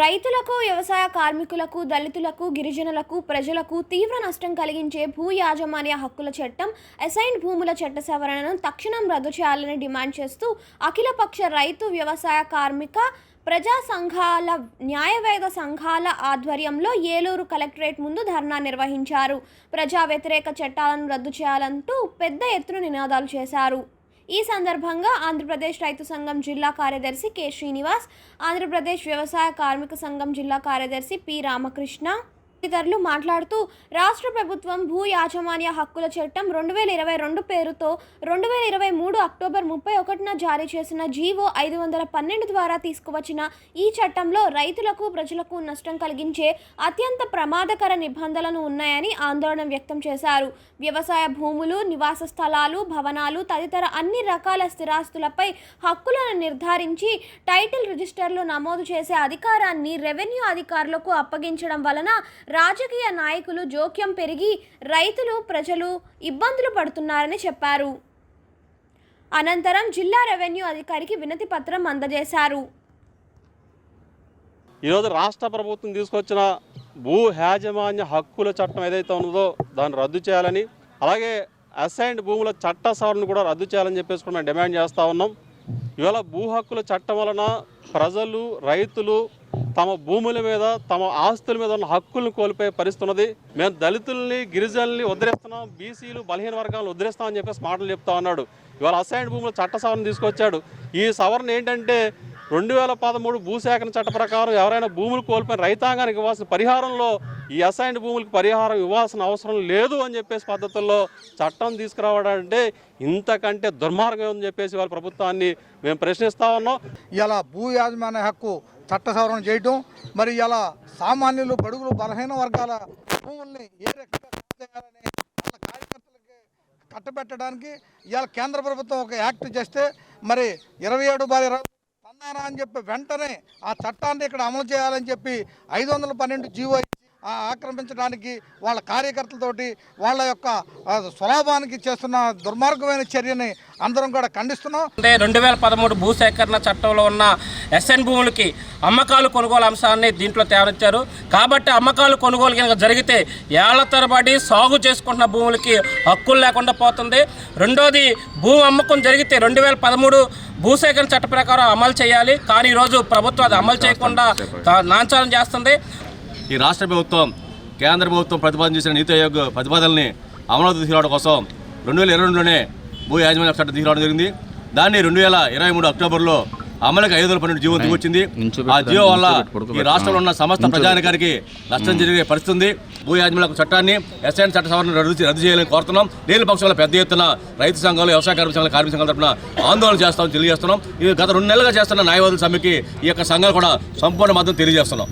రైతులకు వ్యవసాయ కార్మికులకు దళితులకు గిరిజనులకు ప్రజలకు తీవ్ర నష్టం కలిగించే భూ యాజమాన్య హక్కుల చట్టం అసైన్ భూముల చట్ట సవరణను తక్షణం రద్దు చేయాలని డిమాండ్ చేస్తూ అఖిలపక్ష రైతు వ్యవసాయ కార్మిక ప్రజా సంఘాల న్యాయవేద సంఘాల ఆధ్వర్యంలో ఏలూరు కలెక్టరేట్ ముందు ధర్నా నిర్వహించారు. ప్రజా వ్యతిరేక చట్టాలను రద్దు చేయాలంటూ పెద్ద ఎత్తున నినాదాలు చేశారు. ఈ సందర్భంగా ఆంధ్రప్రదేశ్ రైతు సంఘం జిల్లా కార్యదర్శి కె శ్రీనివాస్ ఆంధ్రప్రదేశ్ వ్యవసాయ కార్మిక సంఘం జిల్లా కార్యదర్శి పి రామకృష్ణ తదితరులు మాట్లాడుతూ రాష్ట్ర ప్రభుత్వం భూ యాజమాన్య హక్కుల చట్టం రెండు వేల ఇరవై రెండు పేరుతో రెండు వేల ఇరవై మూడు అక్టోబర్ ముప్పై ఒకటిన జారీ చేసిన జీవో ఐదు వందల పన్నెండు ద్వారా తీసుకువచ్చిన ఈ చట్టంలో రైతులకు ప్రజలకు నష్టం కలిగించే అత్యంత ప్రమాదకర నిబంధనలు ఉన్నాయని ఆందోళన వ్యక్తం చేశారు. వ్యవసాయ భూములు నివాస స్థలాలు భవనాలు తదితర అన్ని రకాల స్థిరాస్తులపై హక్కులను నిర్ధారించి టైటిల్ రిజిస్టర్లో నమోదు చేసే అధికారాన్ని రెవెన్యూ అధికారులకు అప్పగించడం వలన రాజకీయ నాయకులు జోక్యం పెరిగి రైతులు ప్రజలు ఇబ్బందులు పడుతున్నారని చెప్పారు. అనంతరం జిల్లా రెవెన్యూ అధికారికి వినతి పత్రం అందజేశారు. ఈరోజు రాష్ట్ర ప్రభుత్వం తీసుకొచ్చిన భూ యాజమాన్య హక్కుల చట్టం ఏదైతే ఉన్నదో దాన్ని రద్దు చేయాలని అలాగే అసైన్డ్ భూముల చట్ట సవరణ కూడా రద్దు చేయాలని చెప్పేసి కూడా మేము డిమాండ్ చేస్తూ ఉన్నాం. ఇవాళ భూ హక్కుల చట్టం వలన ప్రజలు రైతులు తమ భూముల మీద తమ ఆస్తుల మీద ఉన్న హక్కులను కోల్పోయే పరిస్థితి ఉన్నది మేము దళితుల్ని గిరిజనుల్ని వదిలేస్తున్నాం. బీసీలు బలహీన వర్గాలను వదిలేస్తామని చెప్పేసి మాటలు చెప్తా ఉన్నాడు. ఇవాళ అసైన్డ్ భూముల చట్ట సవరణ తీసుకొచ్చాడు. ఈ సవరణ ఏంటంటే రెండు వేల పదమూడు భూసేకరణ చట్ట ప్రకారం ఎవరైనా భూములు కోల్పోయిన రైతాంగానికి ఇవ్వాల్సిన పరిహారంలో ఈ అసైన్డ్ భూములకు పరిహారం ఇవ్వాల్సిన అవసరం లేదు అని చెప్పేసి పద్ధతుల్లో చట్టం తీసుకురావడంటే ఇంతకంటే దుర్మార్గం అని చెప్పేసి వాళ్ళ ప్రభుత్వాన్ని మేము ప్రశ్నిస్తా ఉన్నాం. ఇలా భూ యాజమాన్య హక్కు చట్ట సవరణ చేయటం మరి ఇలా సామాన్యులు బడుగులు బలహీన వర్గాల భూముల్ని ఏ రకంగా చేయాలని వాళ్ళ కార్యకర్తలకి కట్టబెట్టడానికి ఇవాళ కేంద్ర ప్రభుత్వం ఒక యాక్ట్ చేస్తే మరి ఇరవై ఏడు బాధ ఇరవై అని చెప్పి వెంటనే ఆ చట్టాన్ని ఇక్కడ అమలు చేయాలని చెప్పి ఐదు వందల పన్నెండు జీవో ఆక్రమించడానికి వాళ్ళ కార్యకర్తలతోటి వాళ్ళ యొక్క స్వలాభానికి చేస్తున్న దుర్మార్గమైన చర్యని అందరం కూడా ఖండిస్తున్నాం. అంటే రెండు వేల పదమూడు భూసేకరణ చట్టంలో ఉన్న ఎస్ఎన్ భూములకి అమ్మకాలు కొనుగోలు అంశాన్ని దీంట్లో తేవరించారు కాబట్టి అమ్మకాలు కొనుగోలు కనుక జరిగితే ఏళ్ళ తరబడి సాగు చేసుకుంటున్న భూములకి హక్కులు లేకుండా పోతుంది. రెండోది భూ అమ్మకం జరిగితే రెండు వేల పదమూడు భూసేకరణ చట్ట ప్రకారం అమలు చేయాలి. కానీ ఈరోజు ప్రభుత్వం అది అమలు చేయకుండా నాంచారం చేస్తుంది. ఈ రాష్ట్ర ప్రభుత్వం కేంద్ర ప్రభుత్వం ప్రతిపాదన చేసిన నీతి ఆయోగ్ ప్రతిపాదనల్ని అమలు తీసుకురావడం కోసం రెండు వేల ఇరవై రెండులోనే భూ యాజమాన్య చట్టం తీసుకురావడం జరిగింది. దాన్ని రెండు వేల ఇరవై మూడు అక్టోబర్లో అమలుకి ఐదు వందల పన్నెండు జీవో దిగొచ్చింది. ఆ జీవో వల్ల ఈ రాష్ట్రంలో ఉన్న సమస్త ప్రజానికానికి నష్టం జరిగే పరిస్థితి ఉంది భూ యాజమాన్య చట్టాన్ని ఎస్ఐన్ చట్ట సవరణ రద్దు రద్దు చేయాలని కోరుతున్నాం. లేని పక్షంలో పెద్ద ఎత్తున రైతు సంఘాలు వ్యవసాయ కార్మిక సంఘాలు కార్మిక సంఘాల తరపున ఆందోళన చేస్తామని తెలియజేస్తున్నాం. ఇది గత రెండు నెలలుగా చేస్తున్న న్యాయవాదుల సమ్మెకి ఈ యొక్క సంఘాలు కూడా సంపూర్ణ మద్దతు తెలియజేస్తున్నాం.